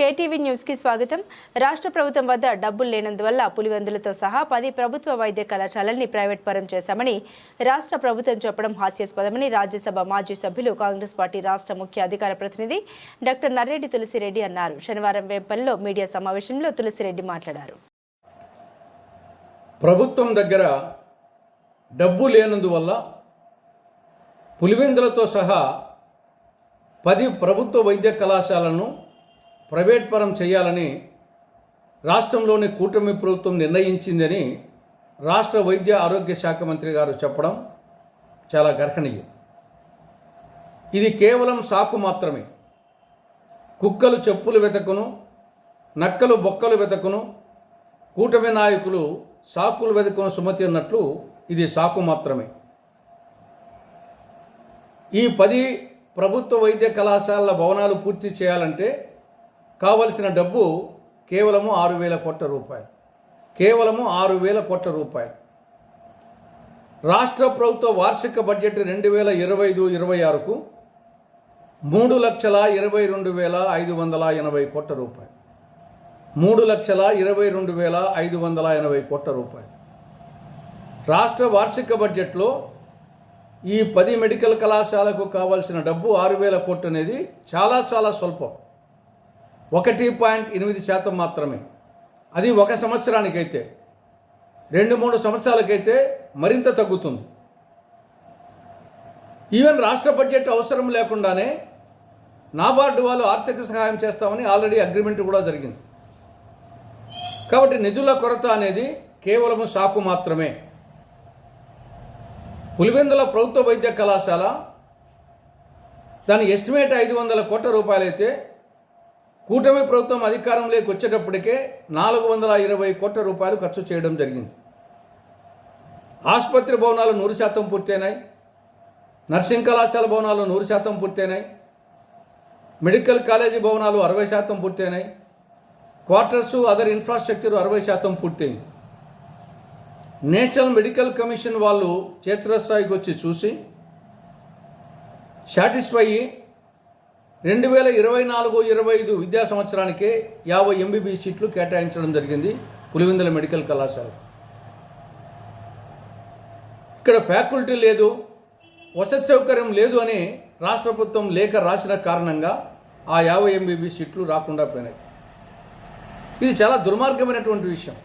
KTV న్యూస్కి స్వాగతం. రాష్ట్ర ప్రభుత్వం వద్ద డబ్బులు లేనందువల్ల పులివెందులతో సహా పది ప్రభుత్వ వైద్య కళాశాలల్ని ప్రైవేట్ పరం చేశామని రాష్ట్ర ప్రభుత్వం చెప్పడం హాస్యాస్పదమని రాజ్యసభ మాజీ సభ్యులు కాంగ్రెస్ పార్టీ రాష్ట్ర ముఖ్య అధికార ప్రతినిధి డాక్టర్ నర్రెడ్డి తులసిరెడ్డి అన్నారు. శనివారం వేంపల్లిలో మీడియా సమావేశంలో తులసిరెడ్డి మాట్లాడారు. ప్రభుత్వం దగ్గర డబ్బు లేనందువల్ల పులివెందులతో సహా పది ప్రభుత్వ వైద్య కళాశాలను ప్రైవేట్ పరం చేయాలని రాష్ట్రంలోని కూటమి ప్రభుత్వం నిర్ణయించిందని రాష్ట్ర వైద్య ఆరోగ్య శాఖ మంత్రి గారు చెప్పడం చాలా గర్హనీయం. ఇది కేవలం సాకు మాత్రమే. కుక్కలు చెప్పులు వెతకును నక్కలు బొక్కలు వెతకును కూటమి నాయకులు సాకులు వెతకును సుమతి అన్నట్లు ఇది సాకు మాత్రమే. ఈ పది ప్రభుత్వ వైద్య కళాశాలల భవనాలు పూర్తి చేయాలంటే కావలసిన డబ్బు కేవలము ఆరు వేల కోట్ల రూపాయలు. కేవలము ఆరు వేల కోట్ల రూపాయలు. రాష్ట్ర ప్రభుత్వ వార్షిక బడ్జెట్ రెండు వేల ఇరవై ఐదు ఇరవై ఆరుకు మూడు లక్షల ఇరవై రెండు వేల ఐదు వందల ఎనభై కోట్ల రూపాయలు. మూడు లక్షల ఇరవై రెండు వేల ఐదు వందల ఎనభై కోట్ల రూపాయలు. రాష్ట్ర వార్షిక బడ్జెట్లో ఈ పది మెడికల్ కళాశాలకు కావాల్సిన డబ్బు ఆరు వేల కోట్లు అనేది చాలా చాలా స్వల్పం. ఒకటి పాయింట్ ఎనిమిది శాతం మాత్రమే. అది ఒక సంవత్సరానికైతే. రెండు మూడు సంవత్సరాలకైతే మరింత తగ్గుతుంది. ఈవెన్ రాష్ట్ర బడ్జెట్ అవసరం లేకుండానే నాబార్డు వాళ్ళు ఆర్థిక సహాయం చేస్తామని ఆల్రెడీ అగ్రిమెంట్ కూడా జరిగింది. కాబట్టి నిధుల కొరత అనేది కేవలము సాకు మాత్రమే. పులివెందుల ప్రభుత్వ వైద్య కళాశాల దాని ఎస్టిమేట్ ఐదు వందల కోట్ల రూపాయలైతే కూటమి ప్రభుత్వం అధికారంలోకి వచ్చేటప్పటికే నాలుగు వందల ఇరవై కోట్ల రూపాయలు ఖర్చు చేయడం జరిగింది. ఆసుపత్రి భవనాలు నూరు శాతం పూర్తయినాయి. నర్సింగ్ కళాశాల భవనాలు నూరు శాతం పూర్తయినాయి. మెడికల్ కాలేజీ భవనాలు అరవై శాతం పూర్తయినాయి. క్వార్టర్స్ అదర్ ఇన్ఫ్రాస్ట్రక్చర్ అరవై శాతం పూర్తయింది. నేషనల్ మెడికల్ కమిషన్ వాళ్ళు క్షేత్రస్థాయికి వచ్చి చూసి సాటిస్ఫై రెండు వేల ఇరవై నాలుగు ఇరవై ఐదు విద్యా సంవత్సరానికే యాభై ఎంబీబీ సీట్లు కేటాయించడం జరిగింది పులివెందుల మెడికల్ కళాశాల. ఇక్కడ ఫ్యాకల్టీ లేదు వసతి సౌకర్యం లేదు అని రాష్ట్ర ప్రభుత్వం లేఖ రాసిన కారణంగా ఆ యాభై ఎంబీబీ సీట్లు రాకుండా పోయినాయి. ఇది చాలా దుర్మార్గమైనటువంటి విషయం.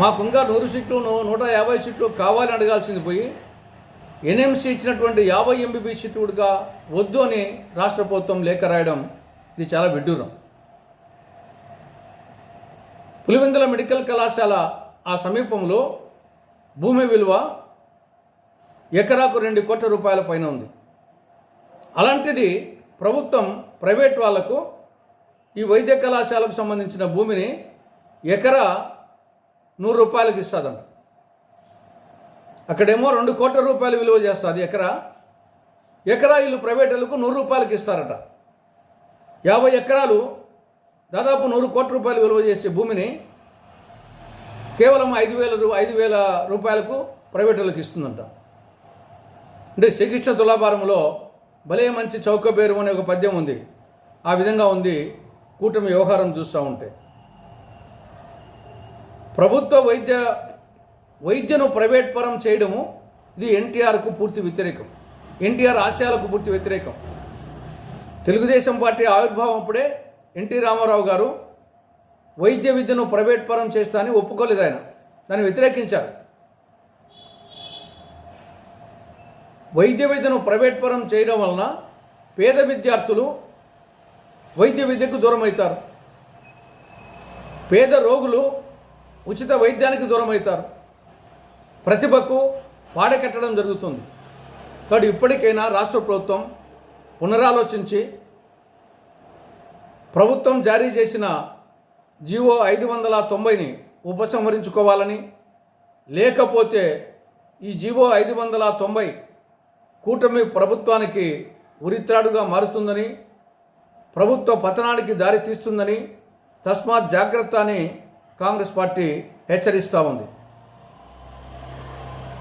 మాకు ఇంకా నూరు సీట్లు నూట యాభై సీట్లు కావాలని అడగాల్సింది పోయి ఎన్ఎంసీ ఇచ్చినటువంటి యాభై ఎంబీబీ సీటుడుగా వద్దు అని రాష్ట్ర ప్రభుత్వం లేఖ రాయడం ఇది చాలా విడ్డూరం. పులివెందుల మెడికల్ కళాశాల ఆ సమీపంలో భూమి విలువ ఎకరాకు రెండు కోట్ల రూపాయల పైన ఉంది. అలాంటిది ప్రభుత్వం ప్రైవేట్ వాళ్ళకు ఈ వైద్య కళాశాలకు సంబంధించిన భూమిని ఎకరా నూరు రూపాయలకు ఇస్తుందంట. అక్కడేమో రెండు కోట్ల రూపాయలు విలువ చేస్తుంది ఎకరా. ఎకరా ఇల్లు ప్రైవేటులకు నూరు రూపాయలకి ఇస్తారట. యాభై ఎకరాలు దాదాపు నూరు కోట్ల రూపాయలు విలువ చేసే భూమిని కేవలం ఐదు వేల రూ ఐదు వేల రూపాయలకు ప్రైవేటులకు ఇస్తుందంట. అంటే శ్రీకృష్ణ తులాభారంలో భలే మంచి చౌకబేరు అనే ఒక పద్యం ఉంది. ఆ విధంగా ఉంది కూటమి వ్యవహారం చూస్తూ ఉంటే. ప్రభుత్వ వైద్య వైద్యను ప్రైవేట్ పరం చేయడము ఇది ఎన్టీఆర్కు పూర్తి వ్యతిరేకం. ఎన్టీఆర్ ఆశయాలకు పూర్తి వ్యతిరేకం. తెలుగుదేశం పార్టీ ఆవిర్భావం అప్పుడే ఎన్టీ రామారావు గారు వైద్య విద్యను ప్రైవేట్ పరం చేస్తా అని ఒప్పుకోలేదు ఆయన. దాన్ని వ్యతిరేకించారు. వైద్య విద్యను ప్రైవేట్ పరం చేయడం వలన పేద విద్యార్థులు వైద్య విద్యకు దూరం అవుతారు పేద రోగులు ఉచిత వైద్యానికి దూరం అవుతారు ప్రతిభకు పాడకట్టడం జరుగుతుంది. కాబట్టి ఇప్పటికైనా రాష్ట్ర ప్రభుత్వం పునరాలోచించి ప్రభుత్వం జారీ చేసిన జీవో ఐదు వందల తొంభైని ఉపసంహరించుకోవాలని లేకపోతే ఈ జీవో ఐదు వందల తొంభై కూటమి ప్రభుత్వానికి ఉరిత్రాడుగా మారుతుందని ప్రభుత్వ పతనానికి దారి తీస్తుందని తస్మాత్ జాగ్రత్త అని కాంగ్రెస్ పార్టీ హెచ్చరిస్తూ ఉంది.